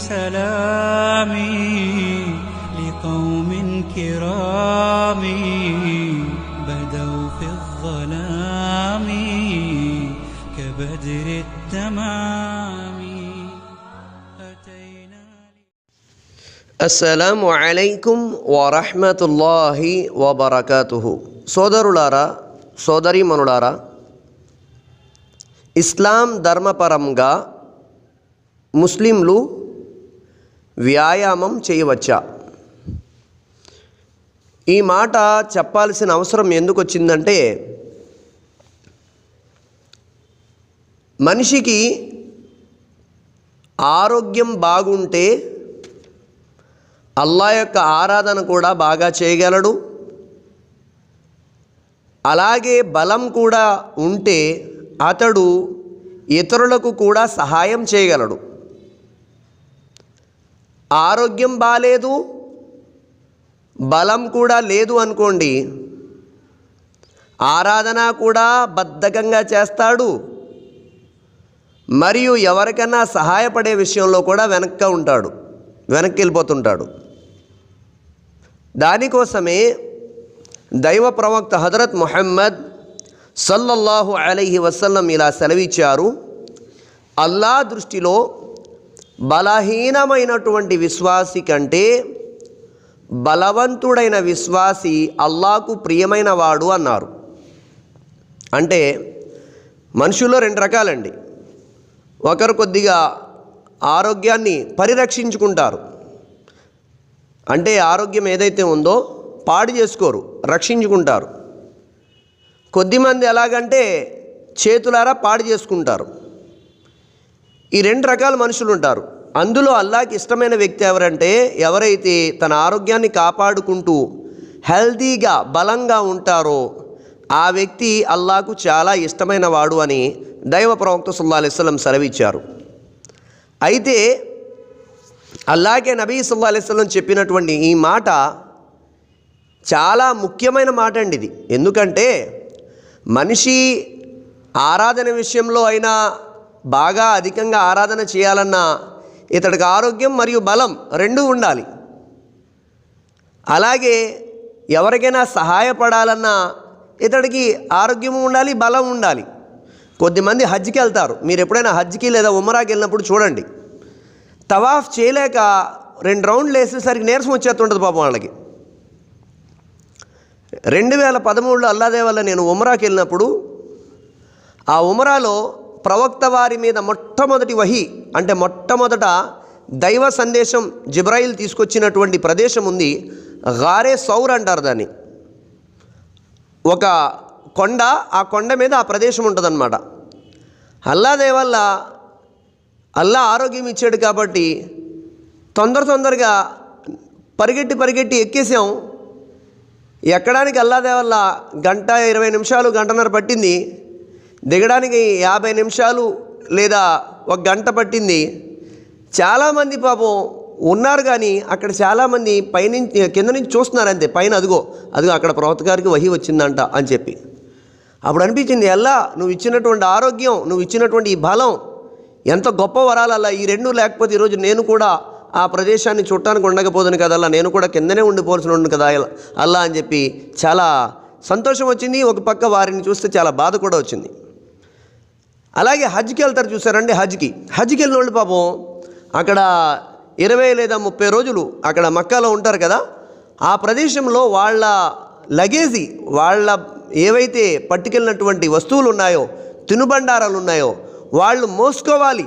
سلامي لقوم كرام بدوا في الظلام كبدر التمام أتينا అస్సలాము అలైకుం వరహమతుల్లాహి వబర్కతుహు సోదరులారా సోదరీమణులారా ఇస్లాం ధర్మపరంగా ముస్లింలు వ్యాయామం చేయవచ్చా? ఈ మాట చెప్పాల్సిన అవసరం ఎందుకు వచ్చిందంటే మనిషికి ఆరోగ్యం బాగుంటే అల్లా యొక్క ఆరాధన కూడా బాగా చేయగలడు. అలాగే బలం కూడా ఉంటే అతడు ఇతరులకు కూడా సహాయం చేయగలడు. ఆరోగ్యం బాగాలేదు బలం కూడా లేదు అనుకోండి ఆరాధన కూడా బద్ధకంగా చేస్తాడు. మరియు ఎవరికైనా సహాయపడే విషయంలో కూడా వెనక్కి ఉంటాడు వెనక్కి వెళ్ళిపోతుంటాడు. దానికోసమే దైవ ప్రవక్త హజరత్ మొహమ్మద్ సల్లల్లాహు అలైహి వసల్లం ఇలా సెలవిచ్చారు. అల్లా దృష్టిలో బలహీనమైనటువంటి విశ్వాసి కంటే బలవంతుడైన విశ్వాసి అల్లాకు ప్రియమైన వాడు అన్నారు. అంటే మనుషుల్లో రెండు రకాలండి. ఒకరు కొద్దిగా ఆరోగ్యాన్ని పరిరక్షించుకుంటారు. అంటే ఆరోగ్యం ఏదైతే ఉందో పాడు చేసుకోరు రక్షించుకుంటారు. కొద్దిమంది ఎలాగంటే చేతులారా పాడు చేసుకుంటారు. ఈ రెండు రకాల మనుషులు ఉంటారు అందులో అల్లాకి ఇష్టమైన వ్యక్తి ఎవరంటే ఎవరైతే తన ఆరోగ్యాన్ని కాపాడుకుంటూ హెల్తీగా బలంగా ఉంటారో ఆ వ్యక్తి అల్లాకు చాలా ఇష్టమైన వాడు అని దైవ ప్రవక్త సుల్లా అలిస్లం సెలవిచ్చారు. అయితే అల్లాగే నబీ సుల్లా అలిస్లం చెప్పినటువంటి ఈ మాట చాలా ముఖ్యమైన మాట అండి ఇది. ఎందుకంటే మనిషి ఆరాధన విషయంలో అయినా బాగా అధికంగా ఆరాధన చేయాలన్నా ఇతడికి ఆరోగ్యం మరియు బలం రెండూ ఉండాలి. అలాగే ఎవరికైనా సహాయపడాలన్నా ఇతడికి ఆరోగ్యం ఉండాలి బలం ఉండాలి. కొద్దిమంది హజ్కి వెళ్తారు. మీరు ఎప్పుడైనా హజ్కి లేదా ఉమరాకి వెళ్ళినప్పుడు చూడండి. తవాఫ్ చేయలేక రెండు రౌండ్లు వేసేసరికి నీరసం వచ్చేస్తుంటుంది పాపం వాళ్ళకి. రెండు వేల పదమూడులో అల్లాదే వల్ల నేను ఉమరాకి వెళ్ళినప్పుడు ఆ ఉమరాలో ప్రవక్త వారి మీద మొట్టమొదటి వహి అంటే మొట్టమొదట దైవ సందేశం జిబ్రాయిల్ తీసుకొచ్చినటువంటి ప్రదేశం ఉంది గారే సౌర్ అంటారు దాన్ని. ఒక కొండ ఆ కొండ మీద ఆ ప్రదేశం ఉంటుందన్నమాట. అల్లాదే వల్ల అల్లా ఆరోగ్యం ఇచ్చాడు కాబట్టి తొందర తొందరగా పరిగెట్టి పరిగెట్టి ఎక్కేసాం. ఎక్కడానికి అల్లాదే వల్ల గంట ఇరవై నిమిషాలు గంటన్నర పట్టింది. దిగడానికి యాభై నిమిషాలు లేదా ఒక గంట పట్టింది. చాలామంది పాపం ఉన్నారు కానీ అక్కడ చాలామంది పైనుంచి కింద నుంచి చూస్తున్నారు అంతే. పైన అదిగో అదిగో అక్కడ ప్రవక్త గారికి వహి వచ్చిందంట అని చెప్పి. అప్పుడు అనిపించింది ఎల్లా నువ్వు ఇచ్చినటువంటి ఆరోగ్యం నువ్వు ఇచ్చినటువంటి ఈ బలం ఎంత గొప్ప వరాలు అలా ఈ రెండు లేకపోతే ఈరోజు నేను కూడా ఆ ప్రదేశాన్ని చుట్టానికి ఉండకపోదును కదా అలా నేను కూడా కిందనే ఉండిపోవాల్సిన ఉండు కదా అల్లా అని చెప్పి చాలా సంతోషం వచ్చింది. ఒక పక్క వారిని చూస్తే చాలా బాధ కూడా వచ్చింది. అలాగే హజ్కి వెళ్తారు చూసారండి హజ్కి. హజ్కి వెళ్ళిన వాళ్ళు పాపం అక్కడ ఇరవై లేదా ముప్పై రోజులు అక్కడ మక్కాలో ఉంటారు కదా ఆ ప్రదేశంలో వాళ్ళ లగేజీ వాళ్ళ ఏవైతే పట్టుకెళ్ళినటువంటి వస్తువులు ఉన్నాయో తినుబండారాలు ఉన్నాయో వాళ్ళు మోసుకోవాలి.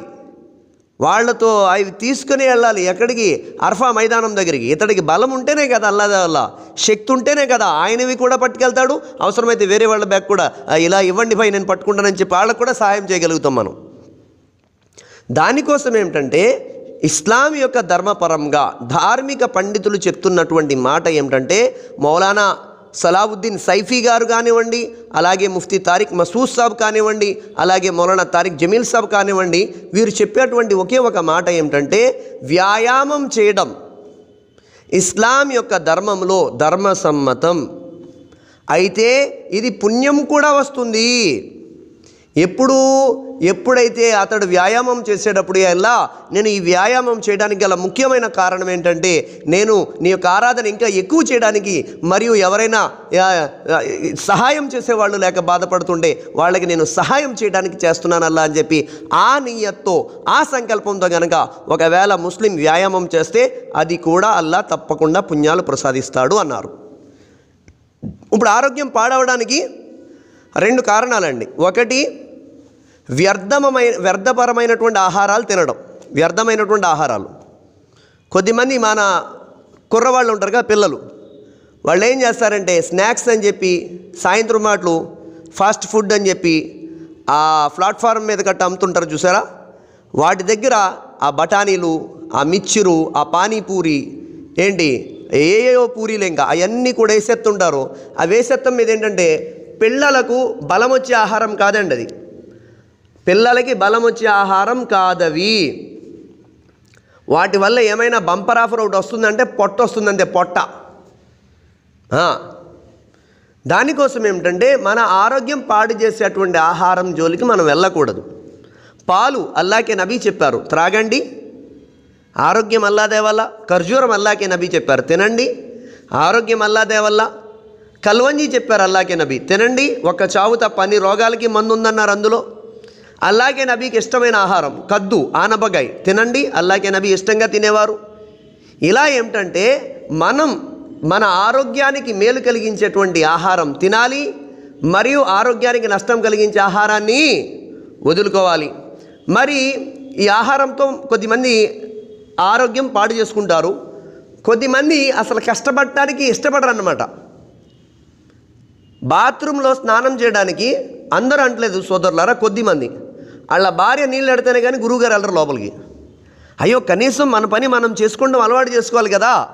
వాళ్ళతో అవి తీసుకుని వెళ్ళాలి. ఎక్కడికి? అర్ఫా మైదానం దగ్గరికి. ఇతడికి బలం ఉంటేనే కదా అల్లాదే వల్ల శక్తి ఉంటేనే కదా ఆయనవి కూడా పట్టుకెళ్తాడు. అవసరమైతే వేరే వాళ్ళ బ్యాగ్ కూడా ఇలా ఇవ్వండి పై నేను పట్టుకుంటానని చెప్పి వాళ్ళకు కూడా సహాయం చేయగలుగుతాం మనం. దానికోసం ఏమిటంటే ఇస్లాం యొక్క ధర్మపరంగా ధార్మిక పండితులు చెప్తున్నటువంటి మాట ఏమిటంటే మౌలానా సలావుద్దీన్ సైఫీ గారు కానివ్వండి అలాగే ముఫ్తీ తారిక్ మసూద్ సాబ్ కానివ్వండి అలాగే మౌలానా తారిక్ జమీల్ సాబ్ కానివ్వండి వీరు చెప్పేటువంటి ఒకే ఒక మాట ఏమిటంటే వ్యాయామం చేయడం. ఇస్లాం యొక్క ధర్మంలో ధర్మసమ్మతం. అయితే ఇది పుణ్యం కూడా వస్తుంది. ఎప్పుడు ఎప్పుడైతే అతడు వ్యాయామం చేసేటప్పుడు ఎలా నేను ఈ వ్యాయామం చేయడానికి గల ముఖ్యమైన కారణం ఏంటంటే నేను నీ యొక్క ఆరాధన ఇంకా ఎక్కువ చేయడానికి మరియు ఎవరైనా సహాయం చేసేవాళ్ళు లేక బాధపడుతుంటే వాళ్ళకి నేను సహాయం చేయడానికి చేస్తున్నాను అల్లా అని చెప్పి ఆ నీయత్తో ఆ సంకల్పంతో కనుక ఒకవేళ ముస్లిం వ్యాయామం చేస్తే అది కూడా అల్లా తప్పకుండా పుణ్యాలు ప్రసాదిస్తాడు అన్నారు. ఇప్పుడు ఆరోగ్యం పాడవడానికి రెండు కారణాలండి. ఒకటి వ్యర్థమైన వ్యర్థపరమైనటువంటి ఆహారాలు తినడం. వ్యర్థమైనటువంటి ఆహారాలు. కొద్దిమంది మన కుర్రవాళ్ళు ఉంటారు కదా పిల్లలు. వాళ్ళు ఏం చేస్తారంటే స్నాక్స్ అని చెప్పి సాయంత్రం మాటలు ఫాస్ట్ ఫుడ్ అని చెప్పి ఆ ప్లాట్ఫారం మీద కట్ట అమ్ముతుంటారు చూసారా? వాటి దగ్గర ఆ బఠానీలు ఆ మిక్చరు ఆ పానీపూరి ఏంటి ఏయో పూరీలు ఇంకా అవన్నీ కూడా వేసేస్తుంటారు. ఆ వేసేత్తం మీద ఏంటంటే పిల్లలకు బలం వచ్చే ఆహారం కాదండి అది. పిల్లలకి బలం వచ్చే ఆహారం కాదవి. వాటి వల్ల ఏమైనా బంపర్ ఆఫర్ ఒకటి వస్తుందంటే పొట్ట వస్తుందంటే పొట్ట. దానికోసం ఏమిటంటే మన ఆరోగ్యం పాడు చేసేటువంటి ఆహారం జోలికి మనం వెళ్ళకూడదు. పాలు అల్లాకే నబీ చెప్పారు త్రాగండి. ఆరోగ్యం అల్లాదే వల్ల ఖర్జూరం అల్లాకే నబీ చెప్పారు తినండి. ఆరోగ్యం అల్లాదే వల్ల కల్వంజీ చెప్పారు అల్లాకే నబీ తినండి. ఒక్క చావు తప్ప అన్ని రోగాలకి మందు ఉందన్నారు అందులో. అల్లాగే నబీకి ఇష్టమైన ఆహారం కద్దు ఆనబగాయ్ తినండి అల్లాగే నబీ ఇష్టంగా తినేవారు. ఇలా ఏమిటంటే మనం మన ఆరోగ్యానికి మేలు కలిగించేటువంటి ఆహారం తినాలి మరియు ఆరోగ్యానికి నష్టం కలిగించే ఆహారాన్ని వదులుకోవాలి. మరి ఈ ఆహారంతో కొద్దిమంది ఆరోగ్యం పాడు చేసుకుంటారు. కొద్దిమంది అసలు కష్టపడటానికి ఇష్టపడరు అన్నమాట బాత్రూంలో స్నానం చేయడానికి అందరూ అంటలేదు సోదరులారా కొద్దిమంది. వాళ్ళ భార్య నీళ్ళు ఎడితేనే కానీ గురువుగారు వెళ్ళరు లోపలికి. అయ్యో కనీసం మన పని మనం చేసుకుంటాం అలవాటు చేసుకోవాలి కదా.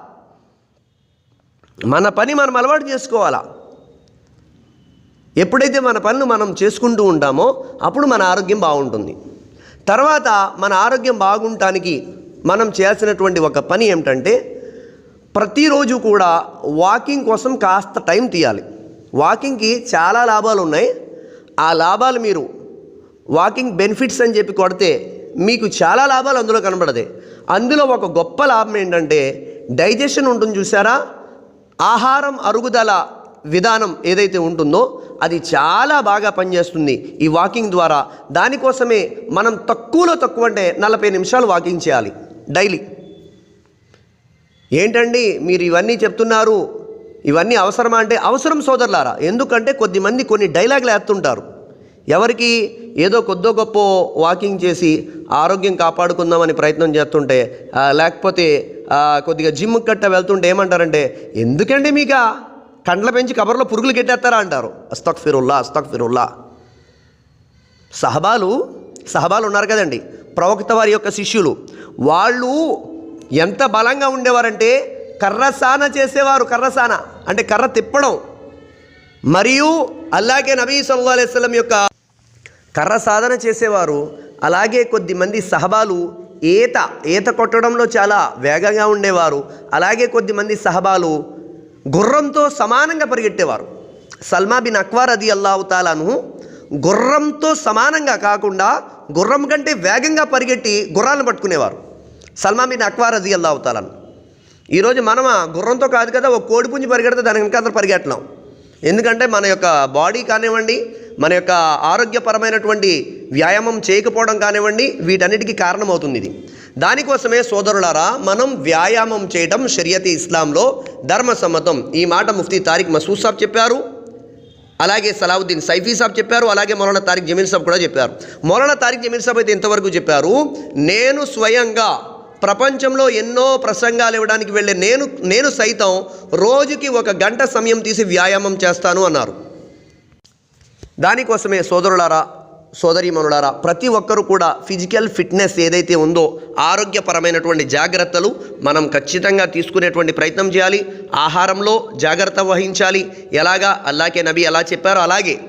మన పని మనం అలవాటు చేసుకోవాలా. ఎప్పుడైతే మన పనులు మనం చేసుకుంటూ ఉంటామో అప్పుడు మన ఆరోగ్యం బాగుంటుంది. తర్వాత మన ఆరోగ్యం బాగుండటానికి మనం చేయాల్సినటువంటి ఒక పని ఏమిటంటే ప్రతిరోజు కూడా వాకింగ్ కోసం కాస్త టైం తీయాలి. వాకింగ్కి చాలా లాభాలు ఉన్నాయి. ఆ లాభాలు మీరు వాకింగ్ బెనిఫిట్స్ అని చెప్పి కొడితే మీకు చాలా లాభాలు అందులో కనబడతాయి అందులో ఒక గొప్ప లాభం ఏంటంటే డైజెషన్ ఉంటుంది చూసారా? ఆహారం అరుగుదల విధానం ఏదైతే ఉంటుందో అది చాలా బాగా పనిచేస్తుంది ఈ వాకింగ్ ద్వారా. దానికోసమే మనం తక్కువలో తక్కువ అంటే నలభై నిమిషాలు వాకింగ్ చేయాలి డైలీ. ఏంటండి మీరు ఇవన్నీ చెప్తున్నారు? ఇవన్నీ అవసరమా అంటే అవసరం సోదరులారా? ఎందుకంటే కొద్దిమంది కొన్ని డైలాగులు వేస్తుంటారు. ఎవరికి ఏదో కొద్దో గొప్ప వాకింగ్ చేసి ఆరోగ్యం కాపాడుకుందామని ప్రయత్నం చేస్తుంటే లేకపోతే కొద్దిగా జిమ్ కట్ట వెళ్తుంటే ఏమంటారంటే ఎందుకండి మీకు? కండ్ల పెంచి కబర్లో పురుగులు కెట్టేస్తారా అంటారు. అస్తక్ ఫిరుల్లా అస్తక్ ఫిరుల్లా సహబాలు సహబాలు ఉన్నారు కదండి. ప్రవక్త వారి యొక్క శిష్యులు. వాళ్ళు ఎంత బలంగా ఉండేవారంటే కర్రసాన చేసేవారు కర్రసాన. అంటే కర్ర తిప్పడం. మరియు అలాగే నబీ సల్లా అలైస్లం యొక్క కర్ర సాధన చేసేవారు. అలాగే కొద్దిమంది సహబాలు ఈత ఈత కొట్టడంలో చాలా వేగంగా ఉండేవారు. అలాగే కొద్దిమంది సహబాలు గుర్రంతో సమానంగా పరిగెట్టేవారు. సల్మా బిన్ అక్వార్ అది అల్లావుతాలను గుర్రంతో సమానంగా కాకుండా గుర్రం కంటే వేగంగా పరిగెట్టి గుర్రాలను పట్టుకునేవారు. సల్మా బిన్ అక్వార్ అది అల్లావుతాలను ఈరోజు మనం గుర్రంతో కాదు కదా ఒక కోడిపుంజి పరిగెడితే దానికి అందరూ పరిగెట్టలేం ఎందుకంటే మన యొక్క బాడీ కానివ్వండి మన యొక్క ఆరోగ్యపరమైనటువంటి వ్యాయామం చేయకపోవడం కానివ్వండి వీటన్నిటికీ కారణమవుతుంది ఇది దానికోసమే సోదరులారా మనం వ్యాయామం చేయడం షరియతి ఇస్లాంలో ధర్మసమ్మతం. ఈ మాట ముఫ్తీ తారిక్ మసూద్ సాబ్ చెప్పారు. అలాగే సలావుద్దీన్ సైఫీ సాబ్ చెప్పారు. అలాగే మౌలానా తారిక్ జమీల్ సాబ్ కూడా చెప్పారు. మౌలానా తారిక్ జమీల్ సాబ్ అయితే ఇంతవరకు చెప్పారు నేను స్వయంగా ప్రపంచంలో ఎన్నో ప్రసంగాలు ఇవ్వడానికి వెళ్ళే నేను నేను సైతం రోజుకి ఒక గంట సమయం తీసి వ్యాయామం చేస్తాను అన్నారు. దానికోసమే సోదరులారా సోదరీమణులారా ప్రతి ఒక్కరూ కూడా ఫిజికల్ ఫిట్నెస్ ఏదైతే ఉందో ఆరోగ్యపరమైనటువంటి జాగ్రత్తలు మనం ఖచ్చితంగా తీసుకునేటువంటి ప్రయత్నం చేయాలి. ఆహారంలో జాగ్రత్త వహించాలి. ఎలాగా? అల్లాకే నబీ ఎలా చెప్పారో అలాగే.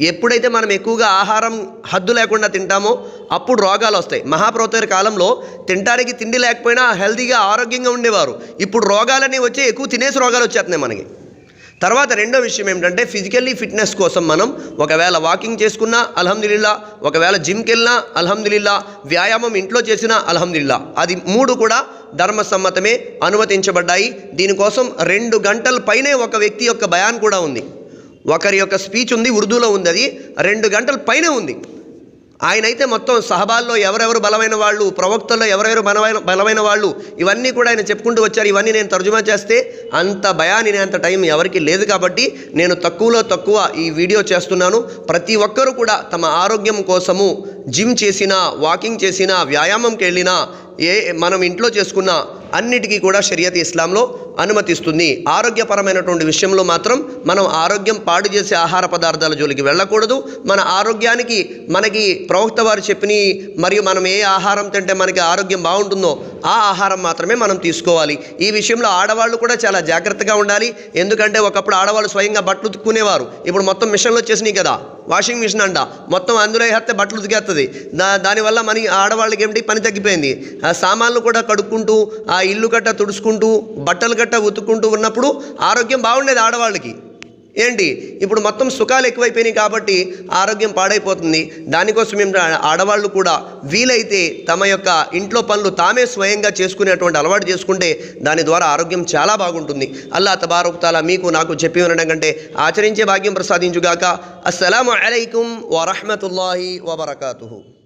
ఎప్పుడైతే మనం ఎక్కువగా ఆహారం హద్దు లేకుండా తింటామో అప్పుడు రోగాలు వస్తాయి. మహాప్రవతరి కాలంలో తినడానికి తిండి లేకపోయినా హెల్తీగా ఆరోగ్యంగా ఉండేవారు. ఇప్పుడు రోగాలన్నీ వచ్చి ఎక్కువ తినేసి రోగాలు వచ్చేస్తున్నాయి మనకి. తర్వాత రెండో విషయం ఏమిటంటే ఫిజికల్లీ ఫిట్నెస్ కోసం మనం ఒకవేళ వాకింగ్ చేసుకున్నా అల్హమ్దులిల్లా ఒకవేళ జిమ్కి వెళ్ళినా అల్హమ్దులిల్లా వ్యాయామం ఇంట్లో చేసినా అల్హమ్దుల్లా అది మూడు కూడా ధర్మసమ్మతమే అనుమతించబడ్డాయి. దీనికోసం రెండు గంటల పైనే ఒక వ్యక్తి యొక్క భయాన్ కూడా ఉంది. ఒకరి యొక్క స్పీచ్ ఉంది ఉర్దూలో ఉంది అది రెండు గంటల పైన ఉంది. ఆయన అయితే మొత్తం సహబాల్లో ఎవరెవరు బలమైన వాళ్ళు ప్రవక్తల్లో ఎవరెవరు బలమైన బలమైన వాళ్ళు ఇవన్నీ కూడా ఆయన చెప్పుకుంటూ వచ్చారు. ఇవన్నీ నేను తర్జుమా చేస్తే అంత భయాన్ని అంత టైం ఎవరికి లేదు కాబట్టి నేను తక్కువలో తక్కువ ఈ వీడియో చేస్తున్నాను. ప్రతి ఒక్కరూ కూడా తమ ఆరోగ్యం కోసము జిమ్ చేసినా వాకింగ్ చేసినా వ్యాయామంకి వెళ్ళినా ఏ మనం ఇంట్లో చేసుకున్న అన్నిటికీ కూడా షరియత్ ఇస్లాంలో అనుమతిస్తుంది. ఆరోగ్యపరమైనటువంటి విషయంలో మాత్రం మనం ఆరోగ్యం పాడు చేసే ఆహార పదార్థాల జోలికి వెళ్ళకూడదు. మన ఆరోగ్యానికి మనకి ప్రవక్త వారు చెప్పిన మరియు మనం ఏ ఆహారం తింటే మనకి ఆరోగ్యం బాగుంటుందో ఆ ఆహారం మాత్రమే మనం తీసుకోవాలి. ఈ విషయంలో ఆడవాళ్ళు కూడా చాలా జాగ్రత్తగా ఉండాలి. ఎందుకంటే ఒకప్పుడు ఆడవాళ్ళు స్వయంగా బట్టలు ఉతుక్కునేవారు. ఇప్పుడు మొత్తం మిషన్లు వచ్చేసినాయి కదా. వాషింగ్ మిషన్ అంట. మొత్తం అందులో వేస్తే బట్టలు ఉతికేస్తుంది దా దానివల్ల మన ఆడవాళ్ళకి ఏమిటి? పని తగ్గిపోయింది. ఆ సామాన్లు కూడా కడుక్కుంటూ ఆ ఇల్లు గట్ట తుడుచుకుంటూ బట్టలు గట్ట ఉతుక్కుంటూ ఉన్నప్పుడు ఆరోగ్యం బాగుండేది ఆడవాళ్ళకి. ఏంటి? ఇప్పుడు మొత్తం సుఖాలు ఎక్కువైపోయినాయి కాబట్టి ఆరోగ్యం పాడైపోతుంది. దానికోసం ఏం ఆడవాళ్ళు కూడా వీలైతే తమ యొక్క ఇంట్లో పనులు తామే స్వయంగా చేసుకునేటువంటి అలవాటు చేసుకుంటే దాని ద్వారా ఆరోగ్యం చాలా బాగుంటుంది. అల్లా తబారుక్తాలా మీకు నాకు చెప్పి ఉండడం కంటే ఆచరించే భాగ్యం ప్రసాదించుగాక. అస్సలం అలైకుం వరహమతుల్లాహి వబర్కాతుహు.